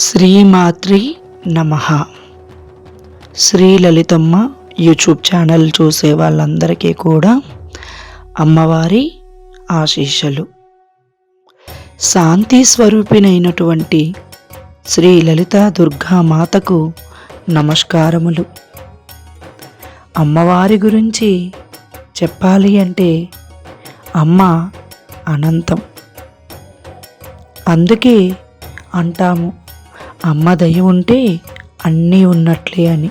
శ్రీమాత్రి నమ. Shri Lalithamma YouTube channel చూసే వాళ్ళందరికీ కూడా అమ్మవారి ఆశీస్సులు. శాంతి స్వరూపిణైనటువంటి శ్రీ లలిత దుర్గా మాతకు నమస్కారములు. అమ్మవారి గురించి చెప్పాలి అంటే అమ్మ అనంతం. అందుకే అంటాము అమ్మ దయ ఉంటే అన్నీ ఉన్నట్లే అని.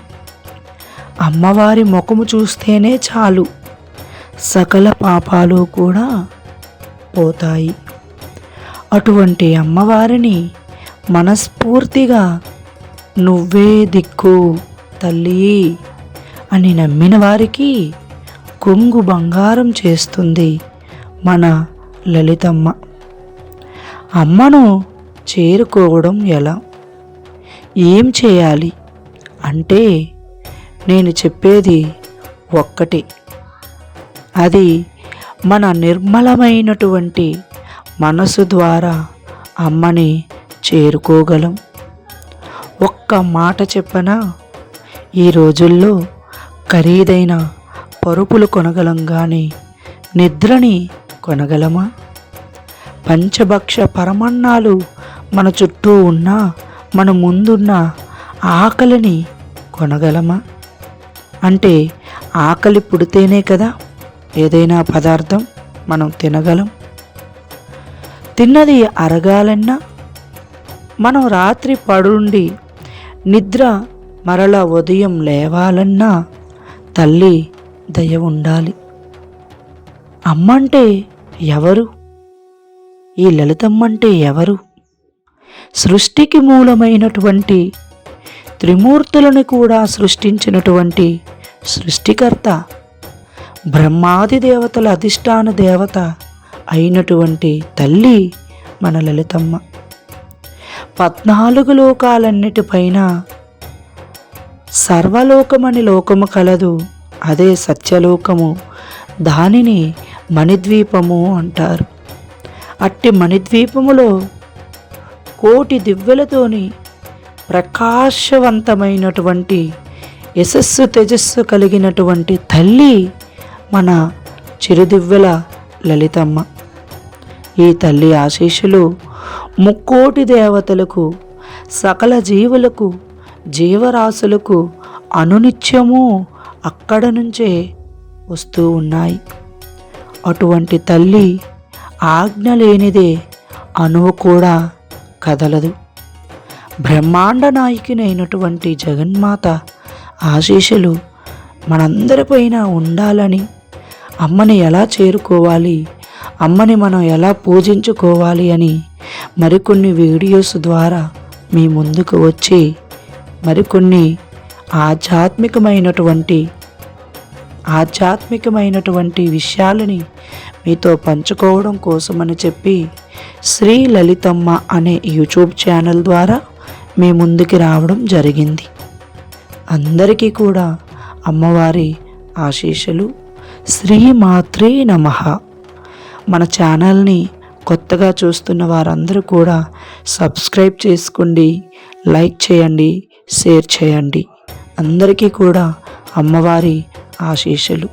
అమ్మవారి ముఖము చూస్తేనే చాలు. సకల పాపాలు కూడా పోతాయి. అటువంటి అమ్మవారిని మనస్ఫూర్తిగా నువ్వే దిక్కు తల్లి అని నమ్మిన వారికి కొంగు బంగారం చేస్తుంది మన లలితమ్మ. అమ్మను చేరుకోవడం ఎలా? ఏం చేయాలి? అంటే నేను చెప్పేది ఒక్కటి. అది మన నిర్మలమైనటువంటి మనసు ద్వారా అమ్మని చేరుకోగలం. ఒక్క మాట చెప్పనా? ఈ రోజుల్లో ఖరీదైన పరుపులు కొనగలం కానీ నిద్రని కొనగలమా? పంచభక్ష పరమన్నాలు మన చుట్టూ ఉన్నా మన ముందున్న ఆకలిని కొనగలమా? అంటే ఆకలి పుడితేనే కదా ఏదైనా పదార్థం మనం తినగలం. తిన్నది అరగాలన్నా మనం రాత్రి పడుండి నిద్ర మరల ఉదయం లేవాలన్నా తల్లి దయ ఉండాలి. అమ్మంటే ఎవరు? ఈ లలితమ్మంటే ఎవరు? సృష్టికి మూలమైనటువంటి త్రిమూర్తులను కూడా సృష్టించినటువంటి సృష్టికర్త బ్రహ్మాది దేవతల అధిష్టాన దేవత అయినటువంటి తల్లి మన లలితమ్మ. పద్నాలుగు లోకాలన్నిటిపైన సర్వలోకమని లోకము కలదు అదే సత్యలోకము. దానిని మణిద్వీపము అంటారు. అట్టి మణిద్వీపములో కోటి దివ్వెలతోని ప్రకాశవంతమైనటువంటి యశస్సు తేజస్సు కలిగినటువంటి తల్లి మన చిరుదివ్వెల లలితమ్మ. ఈ తల్లి ఆశీస్సులు ముక్కోటి దేవతలకు సకల జీవులకు జీవరాశులకు అనునిత్యము అక్కడ నుంచే వస్తూ ఉన్నాయి. అటువంటి తల్లి ఆజ్ఞ లేనిదే అణువు కూడా కదలదు. బ్రహ్మాండ నాయకునైనటువంటి జగన్మాత ఆశీషులు మనందరిపైన ఉండాలని అమ్మని ఎలా చేరుకోవాలి అమ్మని మనం ఎలా పూజించుకోవాలి అని మరికొన్ని వీడియోస్ ద్వారా మీ ముందుకు వచ్చి మరికొన్ని ఆధ్యాత్మికమైనటువంటి ఆధ్యాత్మికమైనటువంటి విషయాలని మీతో పంచుకోవడం కోసమని చెప్పి శ్రీ లలితమ్మ అనే యూట్యూబ్ ఛానల్ ద్వారా మీ ముందుకి రావడం జరిగింది. అందరికీ కూడా అమ్మవారి ఆశీస్సులు. శ్రీమాత్రే నమ. మన ఛానల్ని కొత్తగా చూస్తున్న వారందరూ కూడా సబ్స్క్రైబ్ చేసుకోండి లైక్ చేయండి షేర్ చేయండి. అందరికీ కూడా అమ్మవారి ఆశీస్సులు.